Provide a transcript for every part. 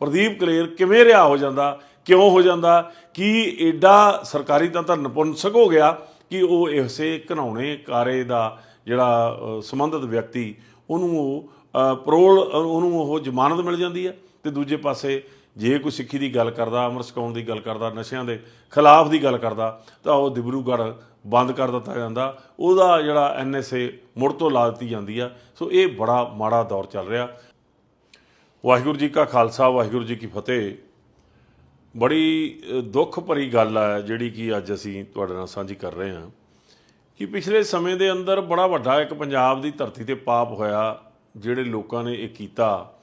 ਪ੍ਰਦੀਪ ਕਲੇਰ ਕਿਵੇਂ ਰਿਹਾ ਹੋ ਜਾਂਦਾ, ਕਿਉਂ ਹੋ ਜਾਂਦਾ, ਕਿ ਐਡਾ ਸਰਕਾਰੀ ਤੰਤਰ ਨਪੁੰਸਕ ਹੋ ਗਿਆ ਕਿ ਉਹ ਇਸੇ ਘਨਾਉਣੇ ਕਾਰੇ ਦਾ ਜਿਹੜਾ ਸੰਬੰਧਿਤ ਵਿਅਕਤੀ, ਉਹਨੂੰ ਉਹ ਪਰੋਲ ਉਹਨੂੰ ਉਹ ਜ਼ਮਾਨਤ ਮਿਲ ਜਾਂਦੀ ਹੈ ਤੇ ਦੂਜੇ ਪਾਸੇ ਜੇ ਕੋਈ ਸਿੱਖੀ ਦੀ ਗੱਲ ਕਰਦਾ ਅੰਮ੍ਰਿਤ ਛਕਾਉਣ ਦੀ ਗੱਲ ਕਰਦਾ, ਨਸ਼ਿਆਂ ਦੇ ਖਿਲਾਫ ਦੀ ਗੱਲ ਕਰਦਾ, ਤਾਂ ਉਹ ਦਿਬਰੂਗੜ੍ਹ ਬੰਦ ਕਰ ਦਿੱਤਾ ਜਾਂਦਾ। ਉਹਦਾ ਜਿਹੜਾ ਐਨਐਸਏ ਮੁੜ ਤੋਂ ਲਾ ਦਿੱਤੀ ਜਾਂਦੀ ਆ। ਸੋ ਇਹ ਬੜਾ ਮਾੜਾ ਦੌਰ ਚੱਲ ਰਿਹਾ। ਵਾਹਿਗੁਰੂ ਜੀ ਕਾ ਖਾਲਸਾ ਵਾਹਿਗੁਰੂ ਜੀ ਕੀ ਫਤਿਹ। ਬੜੀ ਦੁੱਖ ਭਰੀ ਗੱਲ ਹੈ ਜਿਹੜੀ ਕਿ ਅੱਜ ਅਸੀਂ ਤੁਹਾਡੇ ਨਾਲ ਸਾਂਝੀ ਕਰ ਰਹੇ ਹਾਂ ਕਿ ਪਿਛਲੇ ਸਮੇਂ ਦੇ ਅੰਦਰ ਬੜਾ ਵੱਡਾ ਇੱਕ ਪੰਜਾਬ ਦੀ ਧਰਤੀ ਤੇ ਪਾਪ ਹੋਇਆ ਜਿਹੜੇ ਲੋਕਾਂ ਨੇ ਇਹ ਕੀਤਾ।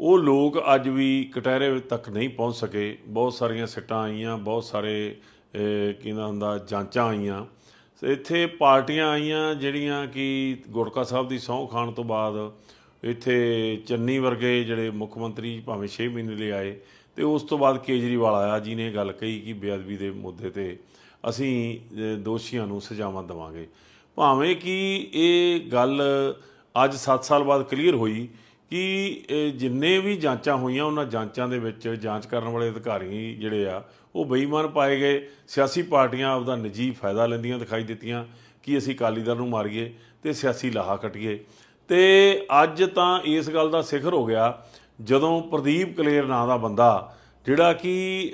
ਉਹ ਲੋਕ ਅੱਜ ਵੀ ਕਟਹਿਰੇ ਤੱਕ ਨਹੀਂ ਪਹੁੰਚ ਸਕੇ। ਬਹੁਤ ਸਾਰੀਆਂ ਸਿੱਟਾਂ ਆਈਆਂ ਬਹੁਤ ਸਾਰੇ ਅ, ਕਿਹਦਾ ਹੁੰਦਾ ਜਾਂਚਾਂ ਆਈਆਂ। ਇੱਥੇ ਪਾਰਟੀਆਂ ਆਈਆਂ ਜਿਹੜੀਆਂ ਕਿ ਗੁਰਕਾ ਸਾਹਿਬ ਦੀ ਸਹੁੰ ਖਾਣ ਤੋਂ ਬਾਅਦ ਇੱਥੇ ਚੰਨੀ ਵਰਗੇ ਜਿਹੜੇ ਮੁੱਖ ਮੰਤਰੀ ਭਾਵੇਂ 6 ਮਹੀਨੇ ਲਈ ਆਏ ਤੇ ਉਸ ਤੋਂ ਬਾਅਦ ਕੇਜਰੀਵਾਲ ਆਇਆ ਜੀ ਨੇ ਗੱਲ ਕਹੀ ਕਿ ਬੇਅਦਬੀ ਦੇ ਮੁੱਦੇ ਤੇ ਅਸੀਂ ਦੋਸ਼ੀਆਂ ਨੂੰ ਸਜ਼ਾਵਾਂ ਦੇਵਾਂਗੇ। ਭਾਵੇਂ ਕਿ ਇਹ ਗੱਲ ਅੱਜ 7 ਸਾਲ ਬਾਅਦ ਕਲੀਅਰ ਹੋਈ ਕਿ ਜਿੰਨੇ ਵੀ ਜਾਂਚਾਂ ਹੋਈਆਂ, ਉਹਨਾਂ ਜਾਂਚਾਂ ਦੇ ਵਿੱਚ ਜਾਂਚ ਕਰਨ ਵਾਲੇ ਅਧਿਕਾਰੀ ਜਿਹੜੇ ਆ, ਉਹ ਬੇਈਮਾਨ ਪਾਏ ਗਏ। ਸਿਆਸੀ ਪਾਰਟੀਆਂ ਆਪਦਾ ਨਿੱਜੀ ਫਾਇਦਾ ਲੈਂਦੀਆਂ ਦਿਖਾਈ ਦਿੱਤੀਆਂ ਕਿ ਅਸੀਂ ਅਕਾਲੀ ਦਲ ਨੂੰ ਮਾਰੀਏ ਤੇ ਸਿਆਸੀ ਲਾਹਾ ਕੱਟੀਏ। ਤੇ ਅੱਜ ਤਾਂ ਇਸ ਗੱਲ ਦਾ ਸਿਖਰ ਹੋ ਗਿਆ, ਜਦੋਂ ਪ੍ਰਦੀਪ ਕਲੇਰ ਨਾਂ ਦਾ ਬੰਦਾ, ਜਿਹੜਾ ਕਿ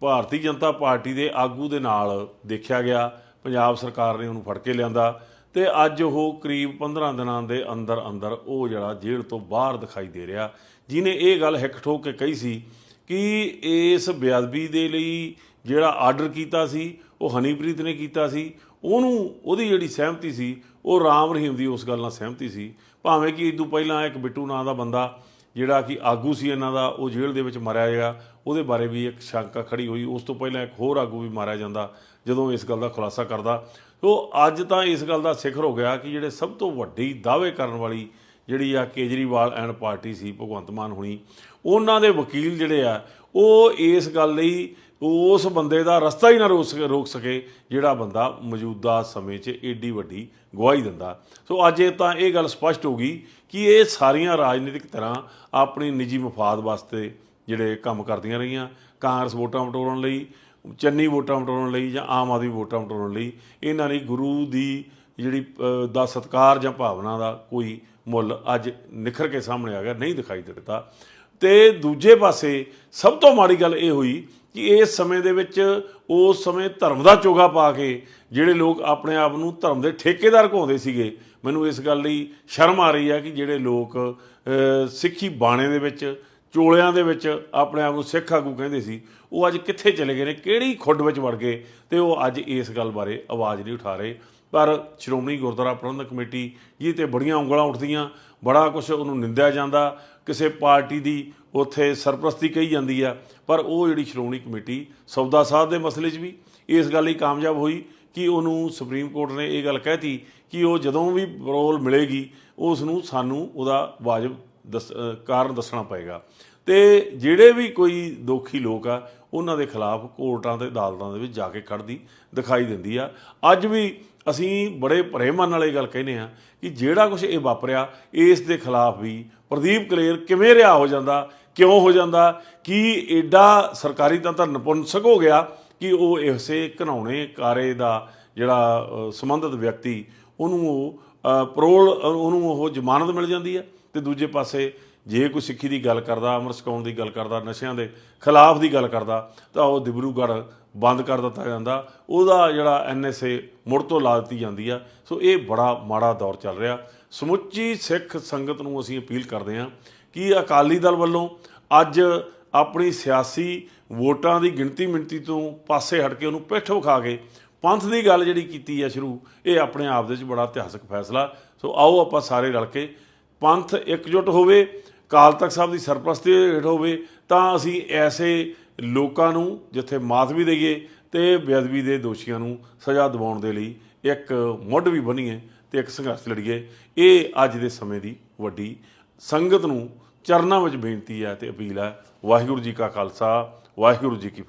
ਭਾਰਤੀ ਜਨਤਾ ਪਾਰਟੀ ਦੇ ਆਗੂ ਦੇ ਨਾਲ ਦੇਖਿਆ ਗਿਆ, ਪੰਜਾਬ ਸਰਕਾਰ ਨੇ ਉਹਨੂੰ ਫੜ ਕੇ ਲਿਆਂਦਾ, ਤੇ ਅੱਜ ਉਹ ਕਰੀਬ 15 ਦਿਨਾਂ ਦੇ ਅੰਦਰ ਅੰਦਰ ਉਹ ਜਿਹੜਾ ਜੇਲ੍ਹ ਤੋਂ ਬਾਹਰ ਦਿਖਾਈ ਦੇ ਰਿਹਾ ਜਿਨੇ ਇਹ ਗੱਲ ਹਿੱਕ ਠੋਕ ਕੇ ਕਹੀ ਸੀ ਕਿ ਇਸ ਬੇਅਦਬੀ ਦੇ ਲਈ ਜਿਹੜਾ ਆਰਡਰ ਕੀਤਾ ਸੀ, ਉਹ ਹਨੀਪ੍ਰੀਤ ਨੇ ਕੀਤਾ ਸੀ, ਉਹਨੂੰ ਉਹਦੀ ਜਿਹੜੀ ਸਹਿਮਤੀ ਸੀ ਉਹ ਰਾਮ ਰਹੀਮ ਦੀ ਉਸ ਗੱਲ ਨਾਲ ਸਹਿਮਤੀ ਸੀ। ਭਾਵੇਂ ਕਿ ਇਦੋਂ ਪਹਿਲਾਂ ਇੱਕ ਬਿੱਟੂ ਨਾਂ ਦਾ ਬੰਦਾ, ਜਿਹੜਾ ਕਿ ਆਗੂ ਸੀ ਇਹਨਾਂ ਦਾ, ਉਹ ਜੇਲ੍ਹ ਦੇ ਵਿੱਚ ਮਾਰਿਆ ਗਿਆ। ਉਹਦੇ ਬਾਰੇ ਵੀ ਇੱਕ ਸ਼ੰਕਾ ਖੜੀ ਹੋਈ। ਉਸ ਤੋਂ ਪਹਿਲਾਂ ਇੱਕ ਹੋਰ ਆਗੂ ਵੀ ਮਾਰਿਆ ਜਾਂਦਾ, ਜਦੋਂ ਇਸ ਗੱਲ ਦਾ ਖੁਲਾਸਾ ਕਰਦਾ। ਸੋ ਅੱਜ ਤਾਂ ਇਸ ਗੱਲ ਦਾ ਸਿਖਰ ਹੋ ਗਿਆ ਕਿ ਜਿਹੜੇ ਸਭ ਤੋਂ ਵੱਡੀ ਦਾਅਵੇ ਕਰਨ ਵਾਲੀ ਜਿਹੜੀ ਆ ਕੇਜਰੀਵਾਲ ਐਂਡ ਪਾਰਟੀ ਸੀ ਭਗਵੰਤ ਮਾਨ ਹੁਣੀ, ਉਹਨਾਂ ਦੇ ਵਕੀਲ ਜਿਹੜੇ ਆ, ਉਹ ਇਸ ਗੱਲ ਲਈ ਉਸ ਬੰਦੇ ਦਾ ਰਸਤਾ ਹੀ ਨਾ ਰੋਕ ਸਕੇ ਰੋਕ ਸਕੇ, ਜਿਹੜਾ ਬੰਦਾ ਮੌਜੂਦਾ ਸਮੇਂ 'ਚ ਏਡੀ ਵੱਡੀ ਗਵਾਹੀ ਦਿੰਦਾ। ਸੋ ਅੱਜ ਇਹ ਤਾਂ ਇਹ ਗੱਲ ਸਪਸ਼ਟ ਹੋ ਗਈ ਕਿ ਇਹ ਸਾਰੀਆਂ ਰਾਜਨੀਤਿਕ ਤਰ੍ਹਾਂ ਆਪਣੀ ਨਿੱਜੀ ਮਫਾਦ ਵਾਸਤੇ ਜਿਹੜੇ ਕੰਮ ਕਰਦੀਆਂ ਰਹੀਆਂ। ਕਾਂਗਰਸ ਵੋਟਾਂ ਵਟੋਰਨ ਲਈ, ਚੰਨੀ ਵੋਟਾਂ ਵਟੋਰਨ ਲਈ ਜਾਂ ਆਮ ਆਦਮੀ ਵੋਟਾਂ ਵਟੋਰਨ ਲਈ ਇਹਨਾਂ ਲਈ ਗੁਰੂ ਦੀ ਜਿਹੜੀ ਦਾ ਸਤਕਾਰ ਜਾਂ ਭਾਵਨਾ ਦਾ ਕੋਈ ਮੁੱਲ ਅੱਜ ਨਿਖਰ ਕੇ ਸਾਹਮਣੇ ਆ ਗਿਆ, ਨਹੀਂ ਦਿਖਾਈ ਦਿੱਤਾ। ਤੇ ਦੂਜੇ ਪਾਸੇ ਸਭ ਤੋਂ ਮਾੜੀ ਗੱਲ ਇਹ ਹੋਈ ਕਿ ਇਸ ਸਮੇਂ ਦੇ ਵਿੱਚ ਉਸ ਸਮੇਂ ਧਰਮ ਦਾ ਚੋਗਾ ਪਾ ਕੇ ਜਿਹੜੇ ਲੋਕ ਆਪਣੇ ਆਪ ਨੂੰ ਧਰਮ ਦੇ ਠੇਕੇਦਾਰ ਕਹਾਉਂਦੇ ਸੀਗੇ, ਮੈਨੂੰ ਇਸ ਗੱਲ ਲਈ ਸ਼ਰਮ ਆ ਰਹੀ ਹੈ ਕਿ ਜਿਹੜੇ ਲੋਕ ਸਿੱਖੀ ਬਾਣੇ ਦੇ ਵਿੱਚ, ਚੋਲਿਆਂ ਦੇ ਵਿੱਚ ਆਪਣੇ ਆਪ ਨੂੰ ਸਿੱਖ ਆਗੂ ਕਹਿੰਦੇ ਸੀ, ਉਹ ਅੱਜ ਕਿੱਥੇ ਚਲੇ ਗਏ ਨੇ, ਕਿਹੜੀ ਖੁੱਡ ਵਿੱਚ ਵੜ ਗਏ ਤੇ ਉਹ ਅੱਜ ਇਸ ਗੱਲ ਬਾਰੇ ਆਵਾਜ਼ ਨਹੀਂ ਉਠਾ ਰਹੇ। ਪਰ ਸ਼੍ਰੋਮਣੀ ਗੁਰਦੁਆਰਾ ਪ੍ਰਬੰਧਕ ਕਮੇਟੀ ਜੀ ਤੇ ਬੜੀਆਂ ਉਂਗਲਾਂ ਉੱਠਦੀਆਂ ਬੜਾ ਕੁਝ ਉਹਨੂੰ ਨਿੰਦਿਆ ਜਾਂਦਾ, ਕਿਸੇ ਪਾਰਟੀ ਦੀ ਉੱਥੇ ਸਰਪ੍ਰਸਤੀ ਕਹੀ ਜਾਂਦੀ ਆ, ਪਰ ਉਹ ਜਿਹੜੀ ਸ਼੍ਰੋਮਣੀ ਕਮੇਟੀ ਸੌਦਾ ਸਾਧ ਦੇ ਮਸਲੇ 'ਚ ਵੀ ਇਸ ਗੱਲ ਲਈ ਕਾਮਯਾਬ ਹੋਈ ਕਿ ਉਹਨੂੰ ਸੁਪਰੀਮ ਕੋਰਟ ਨੇ ਇਹ ਗੱਲ ਕਹਿਤੀ ਕਿ ਉਹ ਜਦੋਂ ਵੀ ਰੋਲ ਮਿਲੇਗੀ, ਉਸ ਨੂੰ ਸਾਨੂੰ ਉਹਦਾ ਵਾਜਬ ਦੱਸ ਕਾਰਨ ਦੱਸਣਾ ਪਏਗਾ। ਤੇ ਜਿਹੜੇ ਵੀ ਕੋਈ ਦੋਖੀ ਲੋਕ ਆ, ਉਹਨਾਂ ਦੇ ਖਿਲਾਫ ਕੋਰਟਾਂ ਤੇ ਅਦਾਲਤਾਂ ਦੇ ਵਿੱਚ ਜਾ ਕੇ ਖੜਦੀ ਦਿਖਾਈ ਦਿੰਦੀ ਆ। ਅੱਜ ਵੀ ਅਸੀਂ ਬੜੇ ਭਰੇ ਮਨ ਨਾਲ ਇਹ ਗੱਲ ਕਹਿੰਦੇ ਆ ਕਿ ਜਿਹੜਾ ਕੁਝ ਇਹ ਵਾਪਰਿਆ, ਇਸ ਦੇ ਖਿਲਾਫ ਵੀ ਪ੍ਰਦੀਪ ਕਲੇਰ ਕਿਵੇਂ ਰਿਹਾ ਹੋ ਜਾਂਦਾ, ਕਿਉਂ ਹੋ ਜਾਂਦਾ, ਕਿ ਐਡਾ ਸਰਕਾਰੀ ਤੰਤਰ ਨਪੁੰਸਕ ਹੋ ਗਿਆ ਕਿ ਉਹ ਇਸੇ ਘਨਾਉਣੇ ਕਾਰੇ ਦਾ ਜਿਹੜਾ ਸੰਬੰਧਿਤ ਵਿਅਕਤੀ, ਉਹਨੂੰ ਉਹ ਪਰੋਲ, ਉਹਨੂੰ ਉਹ ਜ਼ਮਾਨਤ ਮਿਲ ਜਾਂਦੀ ਹੈ ਤੇ ਦੂਜੇ ਪਾਸੇ ਜੇ ਕੋਈ ਸਿੱਖੀ ਦੀ ਗੱਲ ਕਰਦਾ ਅੰਮ੍ਰਿਤ ਛਕਾਉਣ ਦੀ ਗੱਲ ਕਰਦਾ, ਨਸ਼ਿਆਂ ਦੇ ਖਿਲਾਫ ਦੀ ਗੱਲ ਕਰਦਾ, ਤਾਂ ਉਹ ਦਿਬਰੂਗੜ੍ਹ ਬੰਦ ਕਰ ਦਿੱਤਾ ਜਾਂਦਾ। ਉਹਦਾ ਜਿਹੜਾ ਐਨਐਸਏ ਮੁੜ ਤੋਂ ਲਾ ਦਿੱਤੀ ਜਾਂਦੀ ਆ। ਸੋ ਇਹ ਬੜਾ ਮਾੜਾ ਦੌਰ ਚੱਲ ਰਿਹਾ। ਸਮੁੱਚੀ ਸਿੱਖ ਸੰਗਤ ਨੂੰ ਅਸੀਂ ਅਪੀਲ ਕਰਦੇ ਹਾਂ ਕਿ ਅਕਾਲੀ ਦਲ ਵੱਲੋਂ ਅੱਜ ਆਪਣੀ ਸਿਆਸੀ ਵੋਟਾਂ ਦੀ ਗਿਣਤੀ ਮਿਣਤੀ ਤੋਂ ਪਾਸੇ ਹਟ ਕੇ ਉਹਨੂੰ ਪਿੱਠ ਵਿਖਾ ਕੇ ਪੰਥ ਦੀ ਗੱਲ ਜਿਹੜੀ ਕੀਤੀ ਹੈ ਸ਼ੁਰੂ, ਇਹ ਆਪਣੇ ਆਪ ਦੇ ਵਿੱਚ ਬੜਾ ਇਤਿਹਾਸਕ ਫੈਸਲਾ। ਸੋ ਆਓ ਆਪਾਂ ਸਾਰੇ ਰਲ ਕੇ ਪੰਥ ਇਕਜੁੱਟ ਹੋਵੇ ਕਾਲ ਤਖਤ ਸਾਹਿਬ ਦੀ ਸਰਪ੍ਰਸਤੀ ਹੇਠ ਹੋਵੇ, ਤਾਂ ਅਸੀਂ ਐਸੇ ਲੋਕਾਂ ਨੂੰ ਜਿੱਥੇ ਮਾਤ ਵੀ ਦਈਏ ਤੇ ਬੇਅਦਬੀ ਦੇ ਦੋਸ਼ੀਆਂ ਨੂੰ ਸਜ਼ਾ ਦਿਵਾਉਣ ਦੇ ਲਈ ਇੱਕ ਮੁੱਢ ਵੀ ਬਣੀਏ ਤੇ ਇੱਕ ਸੰਘਰਸ਼ ਲੜੀਏ। ਇਹ ਅੱਜ ਦੇ ਸਮੇਂ ਦੀ ਵੱਡੀ ਸੰਗਤ ਨੂੰ ਚਰਨਾਂ ਵਿੱਚ ਬੇਨਤੀ ਹੈ ਤੇ ਅਪੀਲ ਹੈ। ਵਾਹਿਗੁਰੂ ਜੀ ਕਾ ਖਾਲਸਾ, ਵਾਹਿਗੁਰੂ ਜੀ ਕੀ ਫਤਿਹ।